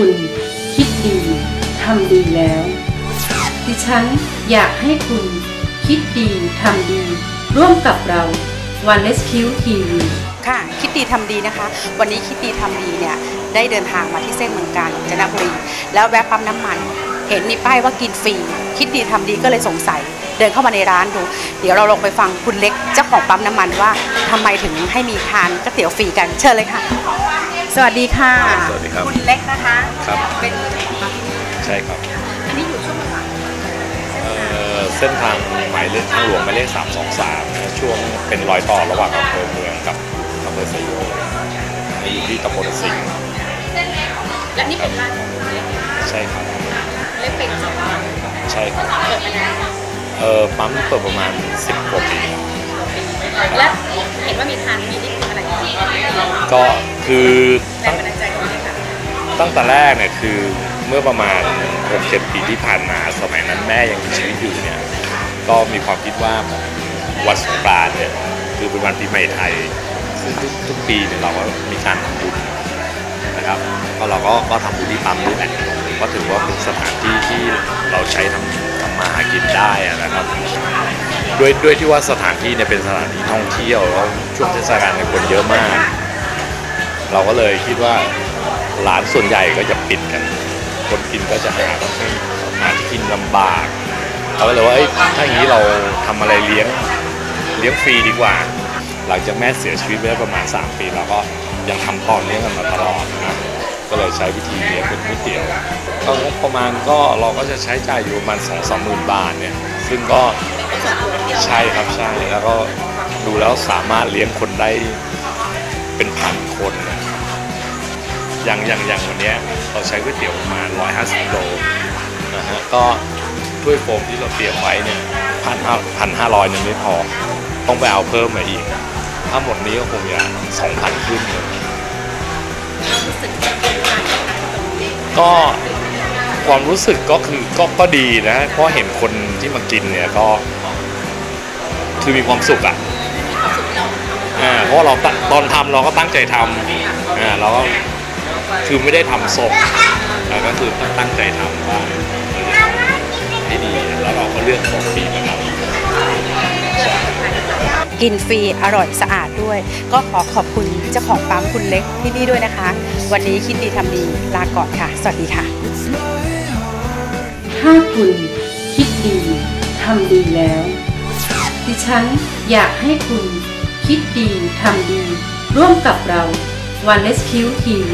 คุณ คิดดีทำดีแล้ว ดิฉันอยากให้คุณคิดดีทำดี ร่วมกับเรา One Rescue TV ค่ะ คิดดีทำดีนะคะ วันนี้คิดดีทำดีเนี่ย ได้เดินทางมาที่เส้นเมืองการจนบุรี แล้วแวะปั๊มน้ำมัน เห็นมีป้ายว่ากินฟรี คิดดีทำดีก็เลยสงสัย เดินเข้ามาในร้านดู เดี๋ยวเราลงไปฟังคุณเล็กเจ้าของปั๊มน้ำมันว่าทำไมถึงให้มีทานก๋วยเตี๋ยวฟรีกัน เชิญเลยค่ะ สวัสดีค่ะ สวัสดีครับ คุณเล็กนะคะครับ เป็นเจ้าของปั๊มที่นี่ใช่ครับ อันนี้อยู่ช่วงไหนเอ่อเส้นทางหมายเลขทางหลวงหมายเลข323นะช่วงเป็นรอยต่อระหว่างอำเภอเมืองกับอำเภอสยโยอยู่ที่ตำบลสิงห์และนี่เป็นร้านของคุณเล็กใช่ครับ เล็กเป็นเจ้าของใช่ครับเปิดมานานเออปั๊มเปิดประมาณ 10กว่าปี และเห็นว่ามีทานมีนี่คืออะไรก็คือแรงบันดาลใจของเล็กค่ะตั้งแต่แรกเนี่ยคือเมื่อประมาณ 6-7 ปีที่ผ่านมา สมัยนั้นแม่ยังมีชีวิตอยู่เนี่ยก็มีความคิดว่าวันสงกรานต์เนี่ยคือเป็นวันปีใหม่ไทยซึ่งทุกทุกปีเนี่ยเราก็มีการทำบุญนะครับก็เราก็ก็ทำบุญที่ปั๊มนี่แหละก็ถือว่าเป็นสถานที่ที่เราใช้ทำทำ มาหากินได้นะครับด้วยด้วยที่ว่าสถานที่เนี่ยเป็นสถานที่ท่องเที่ยวแล้วช่วงเทศกาลเนี่ยคนเยอะมาก เราก็เลยคิดว่าร้านส่วนใหญ่ก็จะปิดกัน คนกินก็จะหาหาที่กินลำบากเราก็เลยว่าเอ้ถ้าอย่างนี้เราทำอะไรเลี้ยงเลี้ยงฟรีดีกว่า หลังจากแม่เสียชีวิตไปประมาณ 3 ปีเราก็ยังทำต่อเนื่องกันมาตลอดนะ ก็เลยใช้วิธีเลี้ยงเป็นก๋วยเตี๋ยวก็งบประมาณก็เราก็จะใช้จ่ายอยู่ประมาณ2 3 0 0 0 0บาทเนี่ยซึ่งก็ใช่ครับใช่แล้วก็ดูแล้วสามารถเลี้ยงคนได้เป็นพันคนนะอย่างอย่างอย่างวันนี้เราใช้ก๋วยเตี๋ยวประมาณ150โลนะฮะก็ถ้วยโฟมที่เราเตรียมไว้เนี่ยพันห้าพันห้าร้อยนึงไม่พอ ต้องไปเอาเพิ่มมาอีก ถ้าหมดนี้ก็คงจะสองพันขึ้นเลย ก็ความรู้สึกก็คือก็ก็ดีนะ เพราะเห็นคนที่มากินเนี่ยก็ คือมีความสุขอะอ่าเพราะว่าเราตตอนทำเราก็ตั้งใจทำอ่าเราก็คือไม่ได้ทำส่งแต่ก็คือตั้งใจทำว่าให้ดีแล้วเราก็เลือกของปีมาทำ กินฟรีอร่อยสะอาดด้วย ก็ขอขอบคุณเจ้าของปั๊มคุณเล็กที่นี่ด้วยนะคะ วันนี้คิดดีทำดีลาก่อนค่ะ สวัสดีค่ะ ถ้าคุณคิดดีทำดีแล้ว ดิฉันอยากให้คุณคิดดีทำดี ร่วมกับเรา One Rescue TV